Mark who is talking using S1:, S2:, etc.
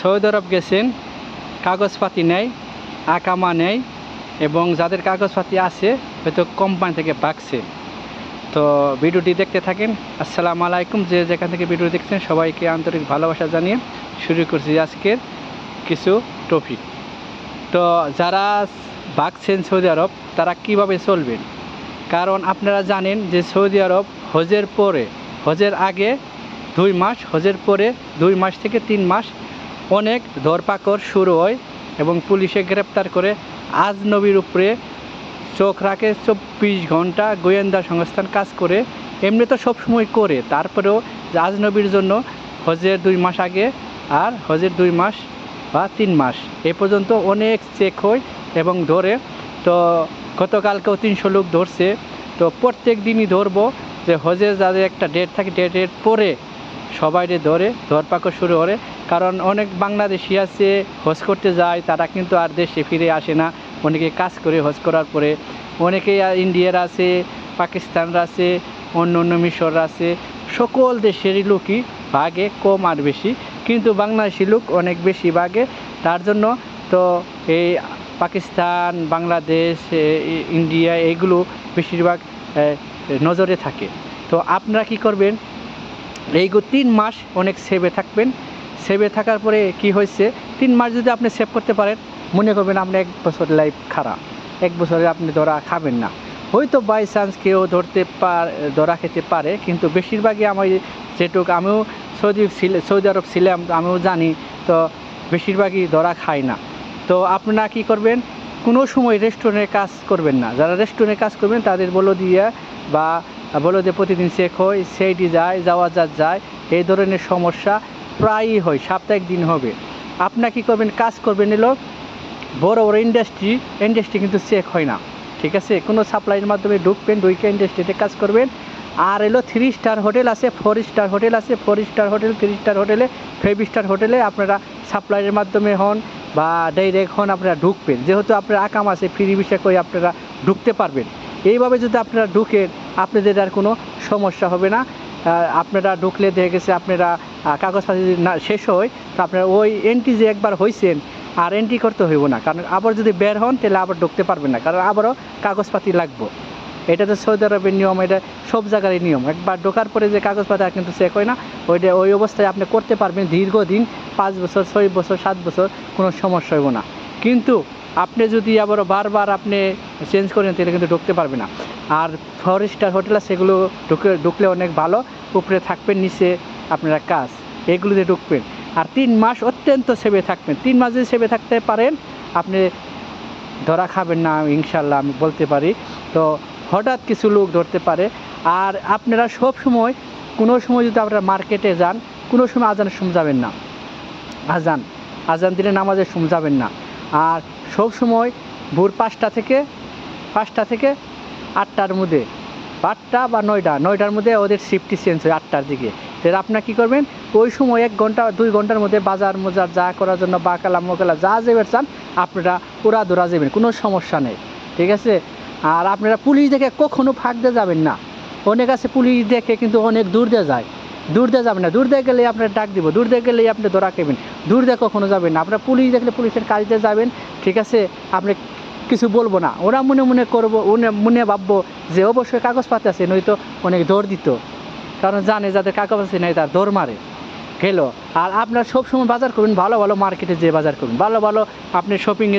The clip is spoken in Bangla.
S1: সৌদি আরব গেছেন, কাগজপাতি নেই, আকামা নেই এবং যাদের কাগজপাতি আছে হয়তো কোম্পানি থেকে পাকছে। তো ভিডিওটি দেখতে থাকেন, আসসালামু আলাইকুম, যে যেখান থেকে ভিডিও দেখছেন সবাইকে আন্তরিক ভালোবাসা জানিয়ে শুরু করছি আজকের কিছু টপিক তো যারা ভাগছেন সৌদি আরব, তারা কীভাবে চলবেন? কারণ আপনারা জানেন যে সৌদি আরব হজের পরে, হজের আগে দুই মাস, হজের পরে দুই মাস থেকে তিন মাস অনেক ধরপাকড় শুরু হয় এবং পুলিশে গ্রেপ্তার করে আজ নবীর উপরে চোখ রাখে চব্বিশ ঘণ্টা গোয়েন্দা সংস্থান কাজ করে। এমনি তো সবসময় করে। তারপরেও আজনবীর জন্য হজের দুই মাস আগে আর হজের দুই মাস বা তিন মাস। এ পর্যন্ত অনেক চেক হয় এবং ধরে। তো গতকালকেও তিনশো লোক ধরছে। তো প্রত্যেক দিনই ধরবো যে হজের যাদের একটা ডেট থাকে ডেটের পরে সবাইরে ধরে, ধরপাকড় শুরু করে। কারণ অনেক বাংলাদেশি আছে, হজ করতে যায়, তারা কিন্তু আর দেশে ফিরে আসে না। অনেকে কাজ করে হজ করার পরে। অনেকে ইন্ডিয়ার আছে, পাকিস্তানরা আছে, অন্য অন্য মিশর আছে। সকল দেশেরই লোকই ভাগে, কম আর বেশি। কিন্তু বাংলাদেশি লোক অনেক বেশি ভাগে। তার জন্য তো এই পাকিস্তান, বাংলাদেশ ইন্ডিয়া এইগুলো বেশিরভাগ নজরে থাকে। তো আপনারা কি করবেন? এইগুলো তিন মাস অনেক সেভে থাকবেন। সেভে থাকার পরে কি হয়েছে? তিন মাস যদি আপনি সেভ করতে পারেন, মনে করবেন আপনি এক বছর লাইফ খারাপ। এক বছরে আপনি ধরা খাবেন না। হয়তো বাই চান্স কেউ ধরতে পার, ধরা খেতে পারে, কিন্তু বেশিরভাগই আমি যেটুকু, আমিও সৌদি সৌদি আরব ছিলাম, আমিও জানি, তো বেশিরভাগই ধরা খায় না। তো আপনারা কি করবেন? কোনো সময় রেস্টুরেন্টে কাজ করবেন না। যারা রেস্টুরেন্টে কাজ করবেন, তাদের বলো দিয়ে বা বলো যে প্রতিদিন চেক হয় সেইটি যায়, যাওয়া যা যায়। এই ধরনের সমস্যা প্রায়ই হয়, সাপ্তাহিক দিন হবে। আপনারা কী করবেন? কাজ করবেন এলো বড় বড় ইন্ডাস্ট্রি ইন্ডাস্ট্রি কিন্তু চেক হয় না, ঠিক আছে? কোনো সাপ্লাইয়ের মাধ্যমে ঢুকবেন, ঢুকে ইন্ডাস্ট্রিতে কাজ করবেন। আর এলো থ্রি স্টার হোটেল আছে ফোর স্টার হোটেল আছে four star hotel three star হোটেলে ফাইভ স্টার হোটেলে আপনারা সাপ্লাইয়ের মাধ্যমে হন বা ডাইরেক্ট হন, আপনারা ঢুকবেন। যেহেতু আপনার আকাম আছে ফ্রি বিষয় করে আপনারা ঢুকতে পারবেন। এইভাবে যদি আপনারা ঢুকেন, আপনাদের আর কোনো সমস্যা হবে না। আপনারা ঢুকলে দেখে গেছে আপনারা কাগজপাতি না শেষ হয়, তো আপনারা ওই এন্ট্রি যে একবার হয়েছেন আর এন্ট্রি করতে হইব না। কারণ আবার যদি বের হন, তাহলে আবার ঢুকতে পারবেন না। কারণ আবারও কাগজপাতি লাগবে। এটা তো সৌদি আরবের নিয়ম, এটা সব জায়গারই নিয়ম। একবার ঢোকার পরে যে কাগজপাতি কিন্তু চেক হয় না, ওইটা ওই অবস্থায় আপনি করতে পারবেন। দীর্ঘদিন, পাঁচ বছর, ছয় বছর, সাত বছর কোনো সমস্যা হইব না। কিন্তু আপনি যদি আবার বারবার আপনি চেঞ্জ করেন, তাহলে কিন্তু ঢুকতে পারবে না। আর ফোর স্টার হোটেল আছে, সেগুলো ঢুকে, ঢুকলে অনেক ভালো। উপরে থাকবেন, নিচে আপনারা কাজ। এগুলোতে ঢুকবেন। আর তিন মাস অত্যন্ত সেবে থাকবেন। তিন মাস যদি সেবে থাকতে পারেন, আপনি ধরা খাবেন না ইনশাল্লাহ আমি বলতে পারি। তো হঠাৎ কিছু লোক ধরতে পারে। আর আপনারা সব সময়, কোনো সময় যদি আপনারা মার্কেটে যান, কোনো সময় আজানের সময় যাবেন না। আজান। আজান দিলে নামাজের সময় যাবেন না। আর সব সময় ভোর পাঁচটা থেকে পাঁচটা থেকে আটটার মধ্যে। আটটা বা নয়টা, নয়টার মধ্যে ওদের শিফটটি চেঞ্জ হয় আটটার দিকে। তাহলে আপনারা কী করবেন? ওই সময় এক ঘণ্টা, দুই ঘণ্টার মধ্যে বাজার মোজার যা করার জন্য বাকালা মোকালা যা যাবেন চান, আপনারা ওরা দৌড়া যাবেন, কোনো সমস্যা নেই। ঠিক আছে? আর আপনারা পুলিশ দেখে কখনও ফাঁক দিয়ে যাবেন না। অনেক আছে পুলিশ দেখে কিন্তু অনেক দূর দিয়ে যায়। দূর দিয়ে যাবেন না। দূর দিয়ে গেলে আপনার ডাক দিব, দূর দিয়ে গেলেই আপনি ধরা খেবেন। দূর দিয়ে কখনো যাবেন না। আপনার পুলিশ দেখলে পুলিশের কাজে যাবেন, ঠিক আছে? আপনি কিছু বলব না। ওরা মনে মনে করব, মনে মনে ভাববো যে অবশ্যই কাগজপাতি আছে, নয়তো অনেক দৌড় দিত। কারণ জানে যাদের কাগজ আছে নাই তার দৌড় মারে। গেল। আর আপনার সবসময় বাজার করবেন, ভালো ভালো মার্কেটে যে বাজার করবেন। ভালো ভালো আপনি শপিংয়ে